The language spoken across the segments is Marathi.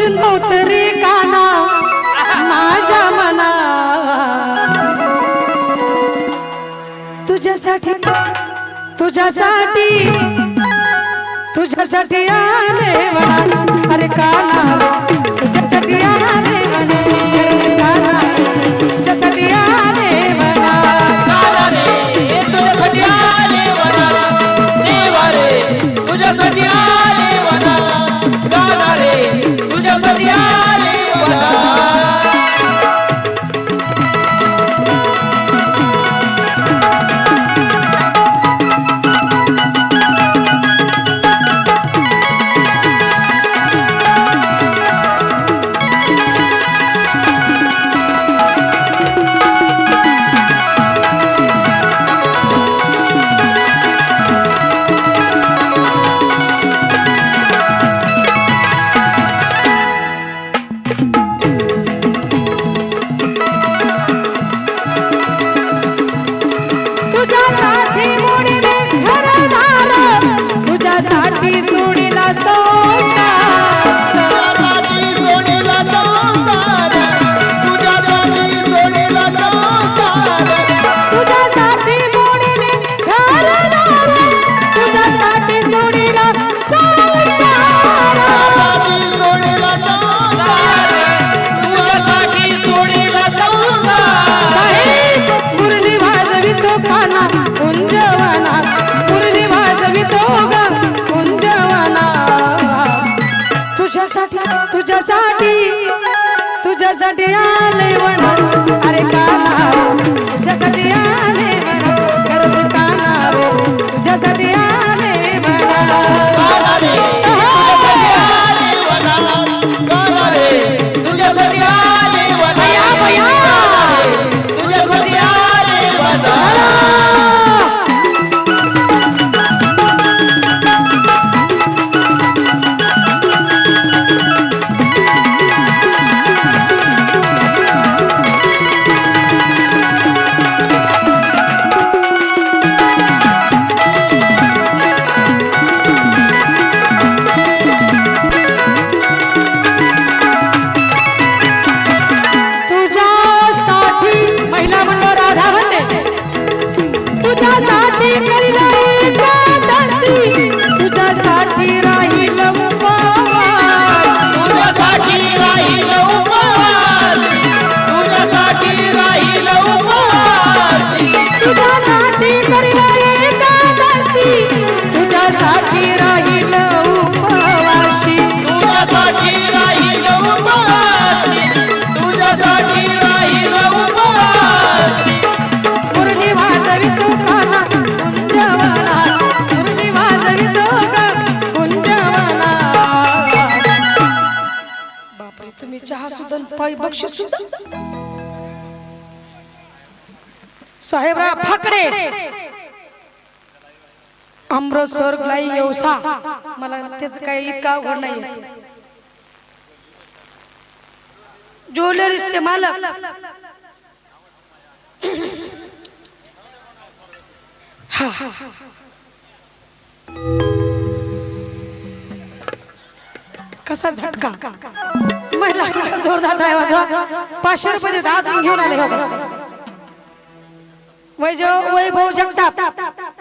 कोणीच नव्हतं रे काना माझ्या मना तुझ्यासाठी तुझ्यासाठी तुझ्यासाठी आले अरे काना ਡਿਆ बक्षिसून फाकडे. अमृतसर ग्लाई मला त्याच काही इतका अवघड नाही ज्वेलरीचे मालक. कसा झटका? महिला पाचशे रुपये घेऊन आले वैभव जगताप.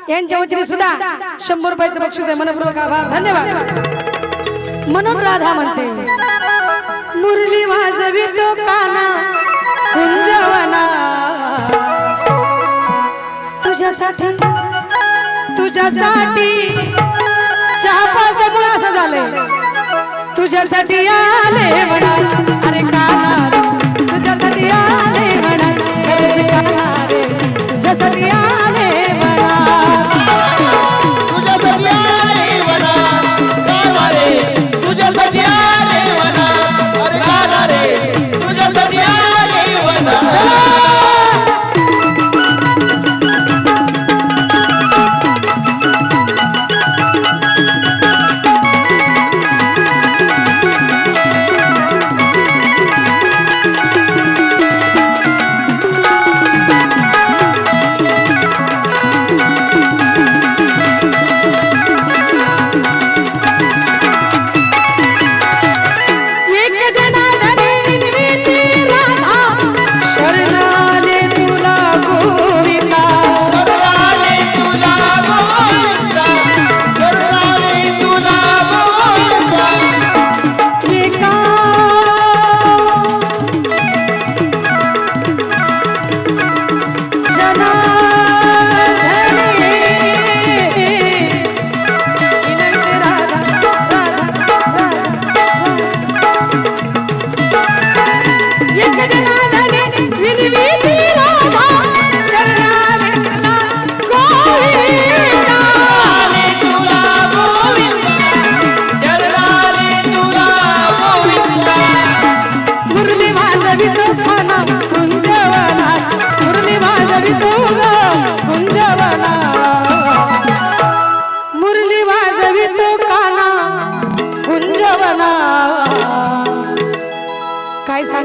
यांच्या वतीने सुद्धा शंभर रुपयाचं बक्षीस आहे. मनपूर्वक आभार. धन्यवाद. म्हणून राधा म्हणते मुरली वाजवी काना गुंजवना. तुझ्यासाठी तुझ्यासाठी चहा पाच त्यामुळे असं झालंय. तुझ्यासाठी आले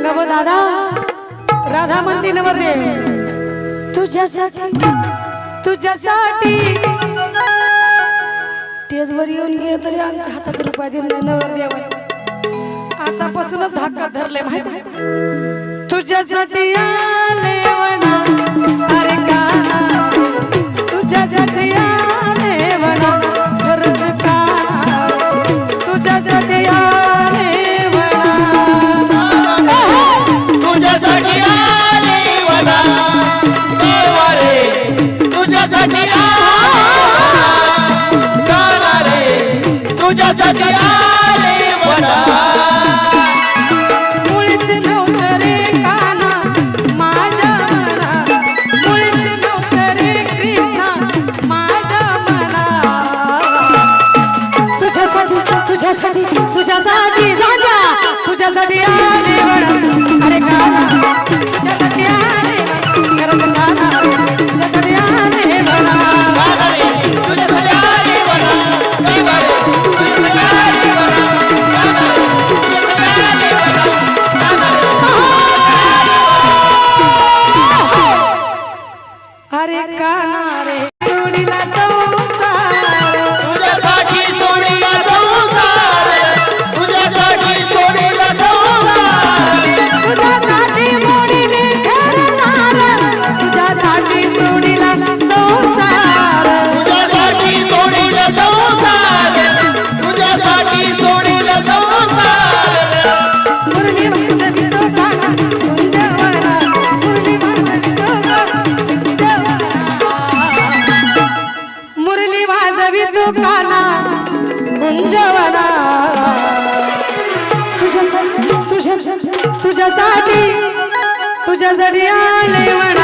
नव दादा राधा म्हणते नवरदेव तुझ्यासाठी तुझ्यासाठी. टेजवर येऊन घे तरी आमच्या हातात रुपये देऊन नवरदेव आतापासूनच धाकात धरले माहिती तुझ्यासाठी आले म्हणा अरे का? तुझ्यासाठी आले म्हणा गरज का? तुझ्यासाठी आले तुझ्यासाठी तुझ्यासाठी तुझ्यासाठी तुझ्यासाठी आले म्हणा.